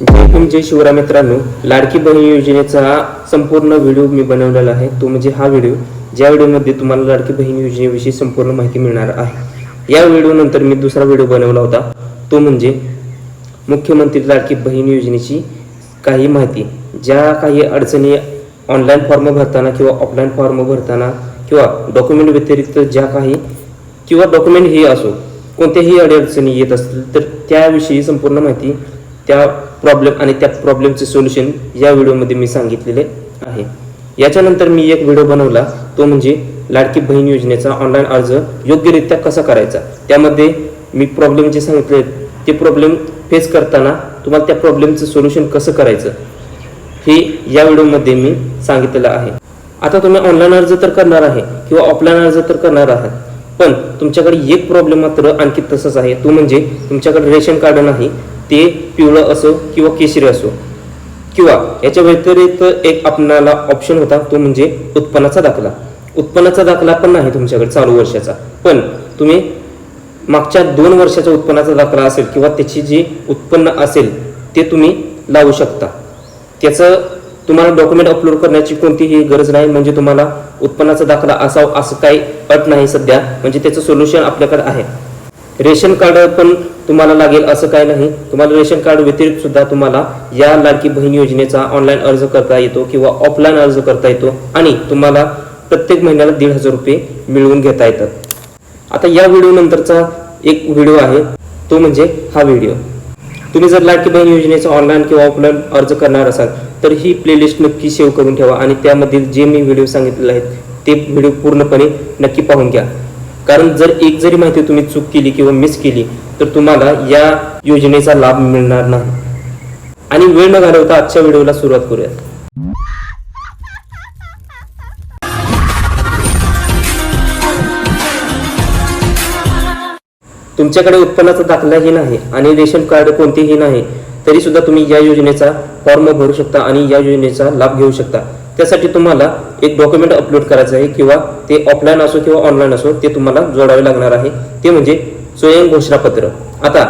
जय भीम जय शिवराम मित्रांनो. लाडकी बहीण योजनेचा हा संपूर्ण व्हिडिओ मी बनवलेला आहे. तो म्हणजे हा व्हिडिओ. ज्या व्हिडिओमध्ये तुम्हाला लाडकी बहीण योजनेविषयी संपूर्ण माहिती मिळणार आहे. या व्हिडिओनंतर मी दुसरा व्हिडिओ बनवला होता. तो म्हणजे मुख्यमंत्री लाडकी बहीण योजनेची काही माहिती. ज्या काही अडचणी ऑनलाईन फॉर्म भरताना किंवा ऑफलाईन फॉर्म भरताना किंवा डॉक्युमेंट व्यतिरिक्त ज्या काही किंवा डॉक्युमेंट हे असो कोणत्याही अडचणी येत असतील तर त्याविषयी संपूर्ण माहिती त्या प्रॉब्लेम आणि त्या प्रॉब्लेमचे सोल्युशन या व्हिडिओमध्ये मी सांगितलेले आहे. याच्यानंतर मी एक व्हिडिओ बनवला तो म्हणजे लाडकी बहीण योजनेचा ऑनलाईन अर्ज योग्यरित्या कसा करायचा? त्यामध्ये मी प्रॉब्लेम जे सांगितले ते प्रॉब्लेम फेस करताना तुम्हाला त्या प्रॉब्लेमचं सोल्युशन कसं करायचं? हे या व्हिडिओमध्ये मी सांगितलेलं आहे. आता तुम्ही ऑनलाईन अर्ज तर करणार आहे किंवा ऑफलाईन अर्ज तर करणार आहात पण तुमच्याकडे एक प्रॉब्लेम मात्र आणखी तसंच आहे. तो म्हणजे तुमच्याकडे रेशन कार्ड नाही ते पिवळं असो किंवा केशरी असो. किंवा याच्या व्यतिरिक्त एक आपणाला ऑप्शन होता तो म्हणजे उत्पन्नाचा दाखला. उत्पन्नाचा दाखला पण नाही तुमच्याकडे चालू वर्षाचा. पण तुम्ही मागच्या दोन वर्षाचा उत्पन्नाचा दाखला असेल किंवा त्याची जी उत्पन्न असेल ते तुम्ही लावू शकता. त्याचं तुम्हाला डॉक्युमेंट अपलोड करण्याची कोणतीही गरज नाही म्हणजे तुम्हाला उत्पन्नाचा दाखला असावा असं काही अट नाही सध्या. म्हणजे त्याचं सोल्युशन आपल्याकडे आहे. रेशन कार्ड पण तुम्हाला लागेल असं काय नाही. तुम्हाला रेशन कार्ड व्यतिरिक्त सुद्धा तुम्हाला या लाडकी बहीण योजनेचा ऑनलाईन अर्ज करता येतो किंवा ऑफलाईन अर्ज करता येतो आणि तुम्हाला प्रत्येक महिन्याला दीड हजार रुपये मिळवून घेता येतात. आता या व्हिडिओ नंतरचा एक व्हिडिओ आहे. तो म्हणजे हा व्हिडिओ तुम्ही जर लाडकी बहीण योजनेचा ऑनलाईन किंवा ऑफलाईन अर्ज करणार असाल तर ही प्लेलिस्ट नक्की सेव्ह करून ठेवा आणि त्यामधील जे मी व्हिडिओ सांगितलेले आहेत ते व्हिडिओ पूर्णपणे नक्की पाहून घ्या. कारण जर एक जरी माहिती तुम्ही चूक केली किंवा मिस केली तर तुम्हाला या योजनेचा लाभ मिळणार नाही. आणि वेळ न घालवता आजच्या व्हिडिओला सुरुवात करूयात. तुमच्याकडे उत्पन्नाचा दाखलाही नाही आणि रेशन कार्ड कोणतेही नाही तरी सुद्धा तुम्ही या योजनेचा फॉर्म भरू शकता आणि या योजनेचा लाभ घेऊ शकता. त्यासाठी तुम्हाला एक डॉक्युमेंट अपलोड करायचं आहे किंवा ते ऑफलाईन असो किंवा ऑनलाईन असो ते तुम्हाला जोडावे लागणार आहे. ते म्हणजे स्वयं घोषणापत्र. आता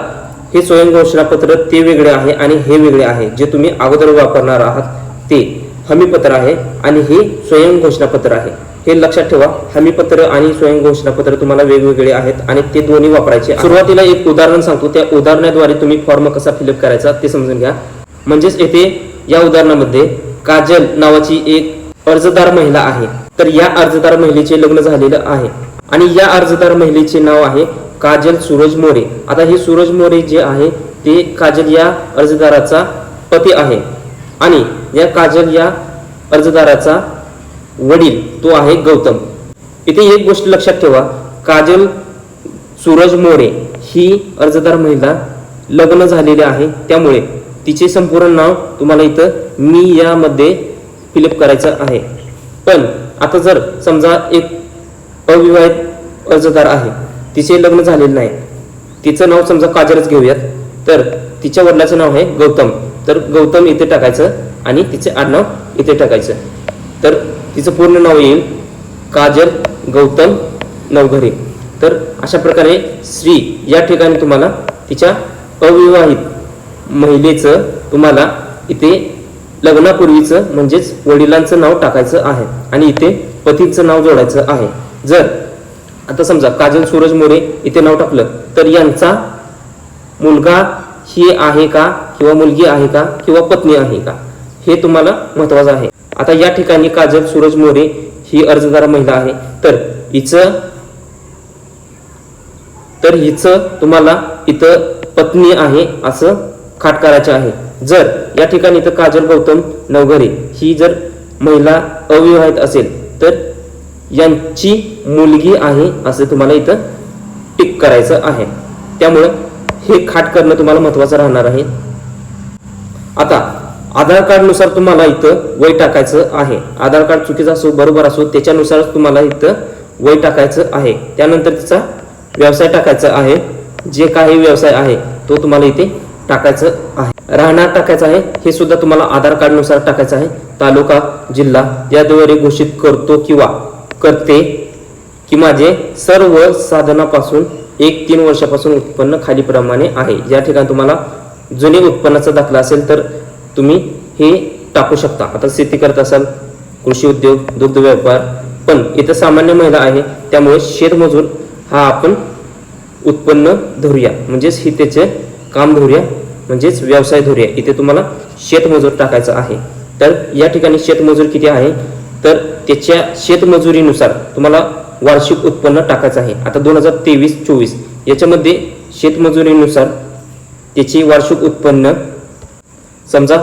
हे स्वयं घोषणापत्र ते वेगळे आहे आणि हे वेगळे आहे. जे तुम्ही अगोदर वापरणार आहात ते हमीपत्र आहे आणि हे स्वयं घोषणापत्र आहे. हे लक्षात ठेवा हमीपत्र आणि स्वयं घोषणापत्र तुम्हाला वेगवेगळे आहेत आणि ते दोन्ही वापरायचे सुरुवातीला एक उदाहरण सांगतो. त्या उदाहरणाद्वारे तुम्ही फॉर्म कसा फिलअप करायचा ते समजून घ्या. म्हणजेच येथे या उदाहरणामध्ये काजल नावाची एक अर्जदार महिला आहे. तर या अर्जदार महिलेचे लग्न झालेलं आहे. आणि या अर्जदार महिलेचे नाव आहे काजल सूरज मोरे. आता हे सूरज मोरे जे आहे ते काजल या अर्जदाराचा पती आहे. आणि या काजल या अर्जदाराचा वडील तो आहे गौतम. इथे एक गोष्ट लक्षात ठेवा. काजल सूरज मोरे ही अर्जदार महिला लग्न झालेली आहे. त्यामुळे तिचे संपूर्ण नाव तुम्हाला इथं मी यामध्ये फिलअप करायचं आहे. पण आता जर समजा एक अविवाहित अर्जदार आहे तिचे लग्न झालेले नाही तिचं नाव समजा काजलच घेऊयात तर तिच्या वडिलाचं नाव आहे गौतम. तर गौतम इथे टाकायचं आणि तिचे आडनाव इथे टाकायचं. तर तिचं पूर्ण नाव येईल काजल गौतम नवघरे. तर अशा प्रकारे श्री या ठिकाणी तुम्हाला तिच्या अविवाहित महिलेचं तुम्हाला इथे लग्नापूर्वीचं म्हणजेच वडिलांचं नाव टाकायचं आहे आणि इथे पतीचं नाव जोडायचं आहे. जर आता समजा काजल सूरज मोरे इथे नाव टाकलं तर यांचा मुलगा ही आहे का किंवा मुलगी आहे का किंवा पत्नी आहे का हे तुम्हाला महत्वाचं आहे. आता या ठिकाणी काजल सूरज मोरे ही अर्जदार महिला आहे. तर हिचं तर हिचं तुम्हाला इथं पत्नी आहे असं खाट करायचं आहे. जर या ठिकाणी इथं काजल गौतम नवघरे ही जर महिला अविवाहित असेल तर यांची मुलगी आहे असं तुम्हाला इथं टिक करायचं आहे. त्यामुळं हे खाट करणं तुम्हाला महत्वाचं राहणार आहे. आता आधार कार्डनुसार तुम्हाला इथं वय टाकायचं आहे. आधार कार्ड चुकीचं असो बरोबर असो त्याच्यानुसार तुम्हाला इथं वय टाकायचं आहे. त्यानंतर तिचा व्यवसाय टाकायचा आहे. जे काही व्यवसाय आहे तो तुम्हाला इथे टाकायचं आहे. राहणार टाकायचं आहे हे सुद्धा तुम्हाला आधार कार्डनुसार टाकायचं आहे. तालुका जिल्हा याद्वारे घोषित करतो किंवा करते की माझे सर्व साधनापासून एक तीन वर्षापासून उत्पन्न खालीप्रमाणे आहे. या ठिकाणी तुम्हाला जुने उत्पन्नाचा दाखला असेल तर तुम्ही हे टाकू शकता. आता शेती करत असाल कृषी उद्योग दुग्ध व्यापार पण इथं सामान्य महिला आहे त्यामुळे शेतमजूर हा आपण उत्पन्न धरूया. म्हणजेच हे त्याचे काम धरूया. म्हणजेच व्यवसाय धरूया इथे तुम्हाला शेतमजूर टाकायचं आहे. तर या ठिकाणी शेतमजूर किती आहे? तर त्याच्या शेतमजुरीनुसार तुम्हाला वार्षिक उत्पन्न टाकायचं आहे. आता दोन हजार तेवीस चोवीस याच्यामध्ये शेतमजुरीनुसार त्याची वार्षिक उत्पन्न समजा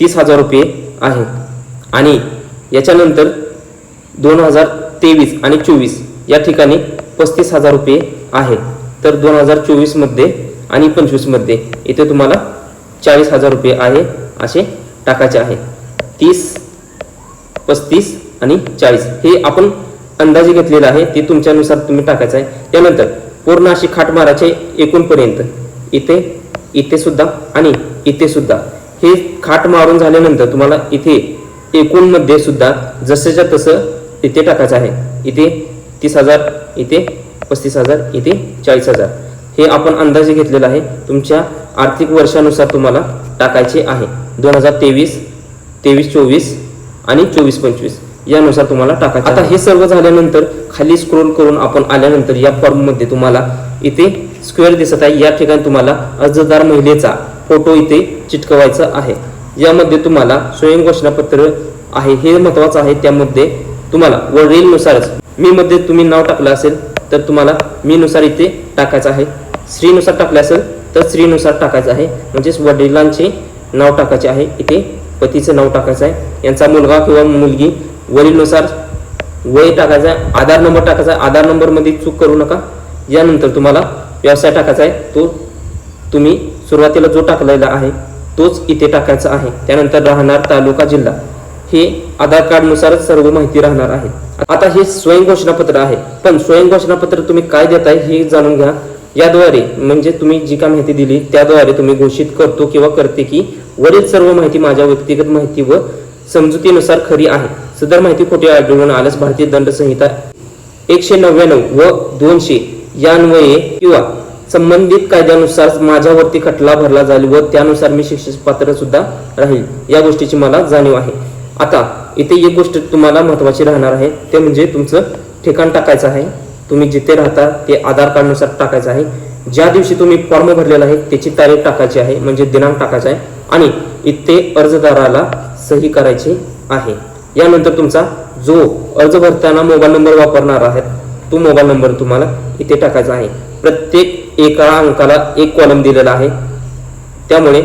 तीस हजार रुपये आहे. आणि याच्यानंतर दोन हजार तेवीस आणि चोवीस या ठिकाणी पस्तीस हजार रुपये आहे. तर दोन हजार चोवीसमध्ये आणि पंचवीसमध्ये इथे तुम्हाला चाळीस हजार रुपये आहे असे टाकायचे आहे. तीस पस्तीस आणि चाळीस. हे आपण अंदाजे घेतलेलं आहे ते तुमच्यानुसार तुम्ही टाकायचं आहे. त्यानंतर पूर्ण अशी खाट मारायचे एकूणपर्यंत इथे इथे सुद्धा आणि इथे सुद्धा. हे खाट मारून झाल्यानंतर तुम्हाला इथे एकूणमध्ये सुद्धा जसंच्या तसं इथे टाकायचं आहे. इथे तीस हजार इथे पस्तीस हजार इथे चाळीस हजार. हे आपण अंदाजे घेतलेलं आहे. तुमच्या आर्थिक वर्षानुसार तुम्हाला टाकायचे आहे. दोन हजार तेवीस तेवीस चोवीस आणि चोवीस पंचवीस. यानुसार तुम्हाला टाकायचं आता हे सर्व झाल्यानंतर खाली स्क्रोल करून आपण आल्यानंतर या फॉर्ममध्ये तुम्हाला इथे स्क्वेअर दिसत आहे. या ठिकाणी तुम्हाला अर्जदार महिलेचा फोटो इथे चिटकवायचा आहे. यामध्ये तुम्हाला स्वयं घोषणापत्र आहे. हे महत्वाचं आहे. त्यामध्ये तुम्हाला वडीलनुसारच मी मध्ये तुम्ही नाव टाकलं असेल तर तुम्हाला मी नुसार इथे टाकायचं आहे. स्त्रीनुसार टाकलं असेल तर स्त्रीनुसार टाकायचं आहे. म्हणजेच वडिलांचे नाव टाकायचे आहे. इथे पतीचं नाव टाकायचं आहे. यांचा मुलगा किंवा मुलगी वडीलनुसार वय टाकायचं आहे. आधार नंबर टाकायचा आहे. आधार नंबरमध्ये चूक करू नका. यानंतर तुम्हाला व्यवसाय टाकायचा आहे. तो तुम्ही सुरुवातीला जो टाकलेला आहे तोच इथे टाकायचा आहे. त्यानंतर राहणार तालुका जिल्हा. हे आधार कार्ड नुसारच सर्व माहिती राहणार आहे. आता हे स्वयं घोषणापत्र आहे. पण स्वयं घोषणापत्र तुम्ही काय देताय हे जाणून घ्या. याद्वारे म्हणजे तुम्ही जी काय माहिती दिली त्याद्वारे तुम्ही घोषित करतो किंवा करते की वरील सर्व माहिती माझ्या व्यक्तिगत माहिती व समजुतीनुसार खरी आहे. सदर माहिती खोटी आढळून आल्यास भारतीय दंड संहिता एकशे नव्याण्णव व दोनशे यान्वये किंवा संबंधित कायद्यानुसार माझ्यावरती खटला भरला जाईल व त्यानुसार मी शिक्षेस पात्र सुद्धा राहील. या गोष्टीची मला जाणीव आहे. आता इथे एक गोष्ट तुम्हाला महत्वाची राहणार आहे ते म्हणजे तुमचं ठिकाण टाकायचं आहे. तुम्ही जिथे राहता ते आधार कार्डनुसार टाकायचं आहे. ज्या दिवशी तुम्ही फॉर्म भरलेला आहे त्याची तारीख टाकायची आहे म्हणजे दिनांक टाकायचा आहे आणि इथे अर्जदाराला सही करायची आहे. यानंतर तुमचा जो अर्ज भरताना मोबाईल नंबर वापरणार आहे तो मोबाईल नंबर तुम्हाला इथे टाकायचा आहे. प्रत्येक एका अंकाला एक कॉलम दिलेला आहे. त्यामुळे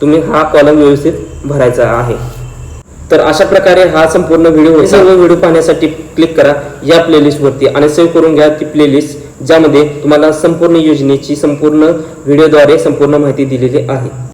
तुम्ही हा कॉलम व्यवस्थित भरायचा आहे. तर अशा प्रकारे हा संपूर्ण व्हिडिओ सर्व व्हिडिओ पाहण्यासाठी क्लिक करा या प्लेलिस्ट वरती आणि सेव्ह करून घ्या ती प्लेलिस्ट ज्यामध्ये तुम्हाला संपूर्ण योजनेची संपूर्ण व्हिडिओद्वारे संपूर्ण माहिती दिलेली आहे.